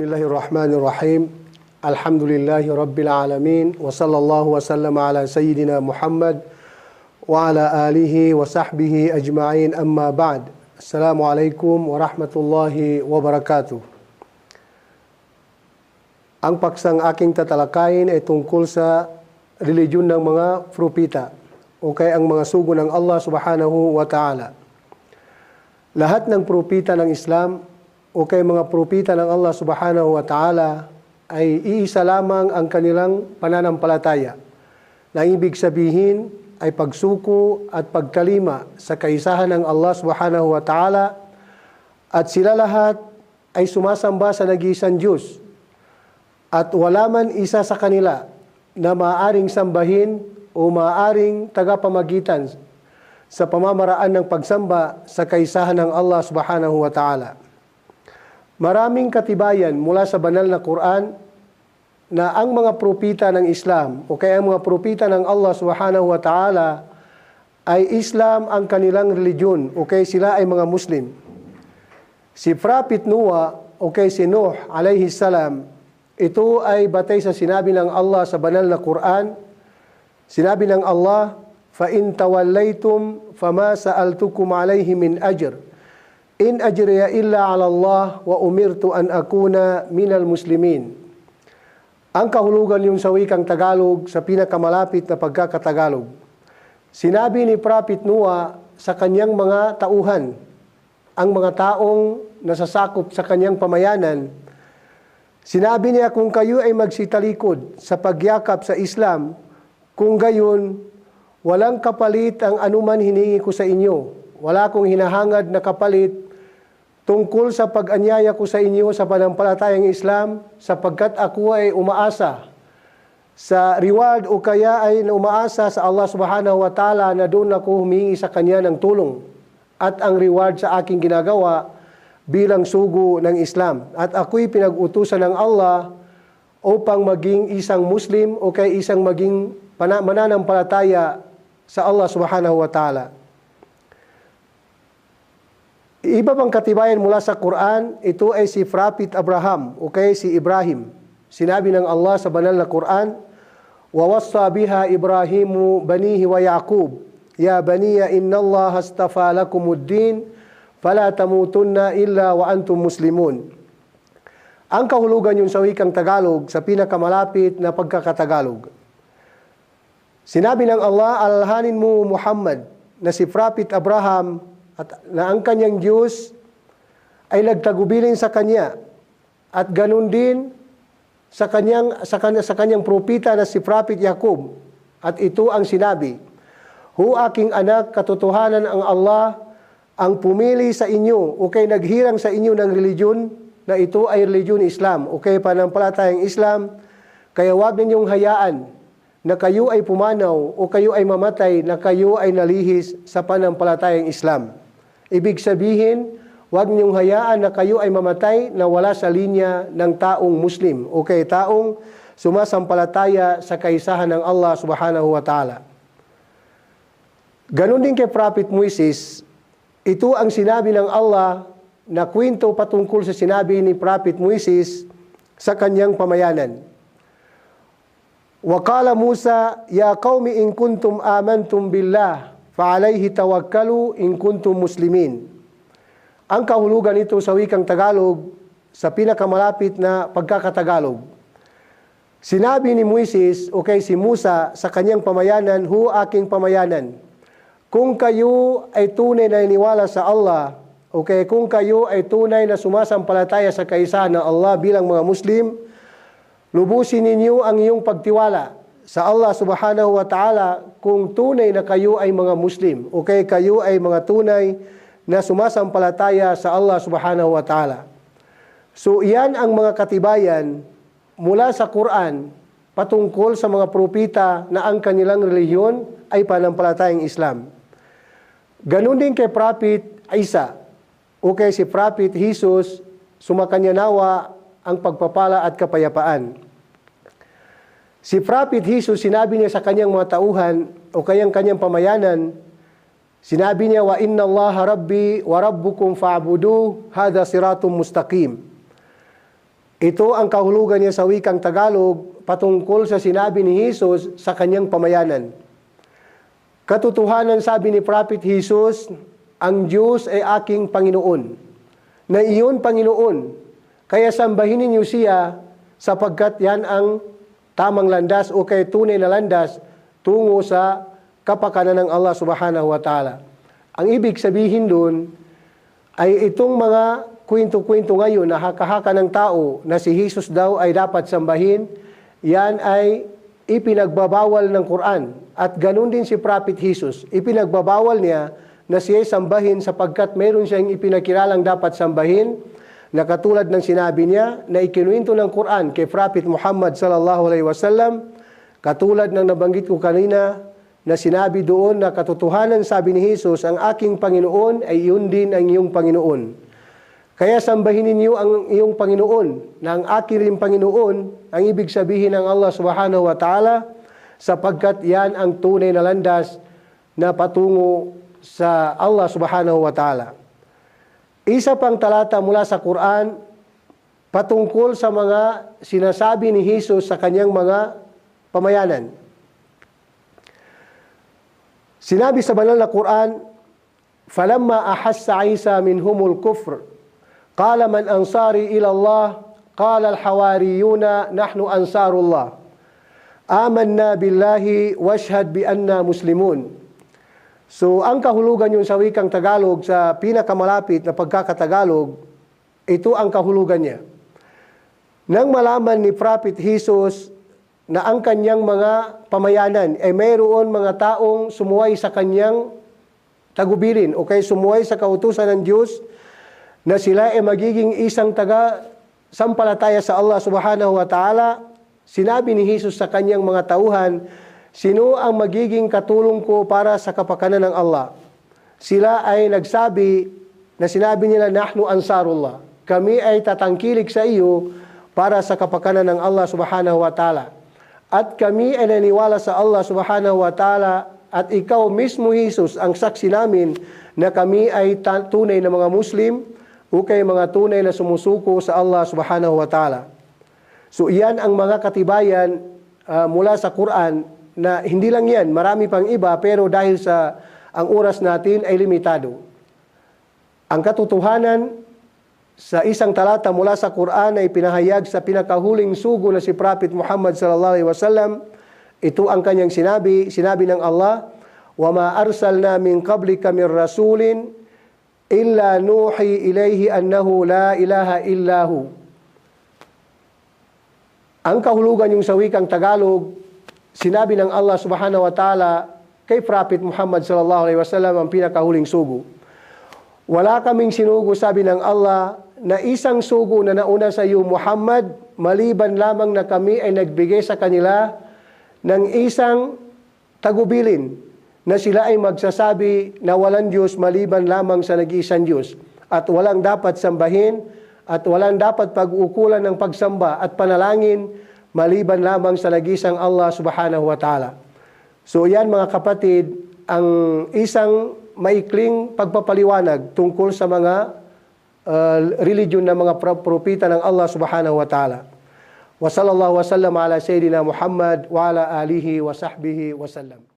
Bismillahirrahmanirrahim. Alhamdulillahi Rabbil Alamin. Wa sallallahu wa sallam ala Sayyidina Muhammad wa ala alihi wa sahbihi ajma'in amma ba'd. Assalamualaikum warahmatullahi wabarakatuh. Ang paksang aking tatalakayin ay tungkol sa religiyon ng mga propita o kaya ang mga sugo ng Allah subhanahu wa ta'ala. Lahat ng propita ng Islam o kay mga propita ng Allah subhanahu wa ta'ala ay iisa lamang ang kanilang pananampalataya. Na ibig sabihin ay pagsuko at pagkalima sa kaisahan ng Allah subhanahu wa ta'ala. At sila lahat ay sumasamba sa nag-iisang Diyos. At wala man isa sa kanila na maaaring sambahin o maaaring tagapamagitan sa pamamaraan ng pagsamba sa kaisahan ng Allah subhanahu wa ta'ala. Maraming katibayan mula sa banal na Quran na ang mga propita ng Islam o kaya ang mga propita ng Allah subhanahu wa ta'ala ay Islam ang kanilang religion o kaya sila ay mga Muslim. Si Prophet Noah o kaya si Nuh alayhi salam ito ay batay sa sinabi ng Allah sa banal na Quran. Sinabi ng Allah, فَإِن تَوَلَّيْتُمْ فَمَا سَأَلْتُكُمْ عَلَيْهِ مِنْ أَجْرٍ In ajriya illa ala Allah wa umirtu an akuna minal muslimin. Ang kahulugan yung sa wikang Tagalog sa pinakamalapit na pagkakatagalog. Sinabi ni Prophet Noah sa kanyang mga tauhan, ang mga taong nasasakop sa kanyang pamayanan, sinabi niya kung kayo ay magsitalikod sa pagyakap sa Islam, kung gayon, walang kapalit ang anuman hiningi ko sa inyo. Wala kong hinahangad na kapalit tungkol sa pag-anyaya ko sa inyo sa panampalatayang Islam sapagkat ako ay umaasa sa reward o kaya ay umaasa sa Allah subhanahu wa ta'ala na doon ako humingi sa Kanya ng tulong at ang reward sa aking ginagawa bilang sugo ng Islam. At ako'y pinag-utusan ng Allah upang maging isang Muslim o kay isang maging mananampalataya sa Allah subhanahu wa ta'ala. Iba pang katibayan mula sa Quran, ito ay si Prophet Abraham o kay si Ibrahim. Sinabi ng Allah sa banal na Quran, وَوَصَّى بِهَا إِبْرَاهِيمُ بَنِيهِ وَيَعْقُوبُ يَا بَنِيَ إِنَّ اللَّهَ اسْتَفَى لَكُمُ الدِّينَ fala tamutunna illa wa antum muslimun. Ang kahulugan yung sa wikang Tagalog sa pinakamalapit na pagkakatagalog. Sinabi ng Allah, alhanin mo Muhammad na si Prophet Abraham at na ang kanyang Diyos ay nagtagubilin sa kanya. At ganun din sa kanyang sa kanya, sa kanyang propita na si Prophet Jacob at ito ang sinabi Hu aking anak katotohanan ang Allah ang pumili sa inyo o kay naghirang sa inyo ng religiyon na ito ay religiyon Islam o kay panampalatayang Islam, kaya wag ninyong hayaan na kayo ay pumanaw o kayo ay mamatay na kayo ay nalihis sa panampalatayang Islam. Ibig sabihin, wag ninyong hayaan na kayo ay mamatay na wala sa linya ng taong Muslim o kay taong sumasampalataya sa kaisahan ng Allah subhanahu wa ta'ala. Ganon din kay Prophet Moises, ito ang sinabi ng Allah na kwento patungkol sa sinabi ni Prophet Moises sa kanyang pamayanan. Wakala Musa, Ya qawmi in kuntum amantum billah, fa'alayhi tawakkalu in kuntum muslimin. Ang kahulugan nito sa wikang Tagalog, sa pinakamalapit na pagkakatagalog. Sinabi ni Moises o kay si Musa sa kanyang pamayanan, Hu aking pamayanan, kung kayo ay tunay na iniwala sa Allah, o kaya kung kayo ay tunay na sumasampalataya sa kaisahan ng Allah bilang mga Muslim, lubusin ninyo ang iyong pagtiwala sa Allah subhanahu wa ta'ala kung tunay na kayo ay mga Muslim o kaya kayo ay mga tunay na sumasampalataya sa Allah subhanahu wa ta'ala. So iyan ang mga katibayan mula sa Quran patungkol sa mga propita na ang kanilang reliyon ay panampalatayang Islam. Ganun din kay Prophet Isa o kay si Prophet Jesus, sumakanya nawa ang pagpapala at kapayapaan. Si Prophet Jesus, sinabi niya sa kanyang mga tauhan o kayang kanyang pamayanan, sinabi niya, wa inna Allah rabbi wa rabbukum fa'budu hada siratum mustaqim. Ito ang kahulugan niya sa wikang Tagalog patungkol sa sinabi ni Jesus sa kanyang pamayanan. Katotohanan sabi ni Prophet Jesus, ang Diyos ay aking Panginoon. Na iyon Panginoon, kaya sambahin ninyo siya sapagkat yan ang tamang landas o kay tunay na landas tungo sa kapakanan ng Allah subhanahu wa ta'ala. Ang ibig sabihin doon ay itong mga kwento-kwento ngayon na haka-haka ng tao na si Jesus daw ay dapat sambahin, yan ay ipinagbabawal ng Quran. At ganun din si Prophet Jesus. Ipinagbabawal niya na siya sambahin sapagkat mayroon siyang ipinakilalang dapat sambahin na katulad ng sinabi niya na ikinuwento ng Quran kay Prophet Muhammad sallallahu alaihi wasallam katulad ng nabanggit ko kanina na sinabi doon na katotohanan sabi ni Jesus ang aking Panginoon ay iyon din ang iyong Panginoon. Kaya sambahin ninyo ang iyong Panginoon na ang aking rin Panginoon ang ibig sabihin ng Allah subhanahu wa ta'ala sapagkat yan ang tunay na landas na patungo sa Allah subhanahu wa ta'ala. Isa pang talata mula sa Quran patungkol sa mga sinasabi ni Jesus sa kanyang mga pamayanan. Sinabi sa banal na Quran, "Falamma ahassa Isa minhumul kufr, qala man ansari ila Allah, qala al-hawariyuna nahnu ansarullah. Amanna billahi washhad bi anna muslimun." So, ang kahulugan yung sa wikang Tagalog sa pinakamalapit na pagkakatagalog, ito ang kahulugan niya. Nang malaman ni Prophet Jesus na ang kanyang mga pamayanan ay mayroon mga taong sumuway sa kanyang tagubilin o kay sumuway sa kautusan ng Diyos na sila ay magiging isang taga sampalataya sa Allah subhanahu wa ta'ala, sinabi ni Jesus sa kanyang mga tauhan, sino ang magiging katulong ko para sa kapakanan ng Allah? Sila ay nagsabi na sinabi nila, Nahnu ansarullah. Kami ay tatangkilik sa iyo para sa kapakanan ng Allah subhanahu wa ta'ala. At kami ay naniwala sa Allah subhanahu wa ta'ala at ikaw mismo Jesus ang saksi namin na kami ay tunay na mga Muslim o kay mga tunay na sumusuko sa Allah subhanahu wa ta'ala. So iyan ang mga katibayan uh, mula sa Quran na hindi lang yan, marami pang iba pero dahil sa ang oras natin ay limitado. Ang katotohanan sa isang talata mula sa Quran ay pinahayag sa pinakahuling sugo na si Prophet Muhammad sallallahu alaihi wasallam. Ito ang kanyang sinabi, sinabi ng Allah, "Wa ma arsalna min qablika min rasulin illa nuhi ilayhi annahu la ilaha illahu." Ang kahulugan yung sa wikang Tagalog, sinabi ng Allah subhanahu wa ta'ala kay Prophet Muhammad sallallahu alaihi wasallam ang pinakahuling sugo. Wala kaming sinugo, sabi ng Allah, na isang sugo na nauna sa iyo, Muhammad, maliban lamang na kami ay nagbigay sa kanila ng isang tagubilin na sila ay magsasabi na walang Diyos maliban lamang sa nag-iisang Diyos at walang dapat sambahin at walang dapat pag-ukulan ng pagsamba at panalangin maliban lamang sa nag-isang Allah subhanahu wa ta'ala. So yan mga kapatid, ang isang maikling pagpapaliwanag tungkol sa mga uh, religion ng mga propita ng Allah subhanahu wa ta'ala. Wa sallallahu wa sallam ala Sayyidina Muhammad wa ala alihi wa sahbihi wa sallam.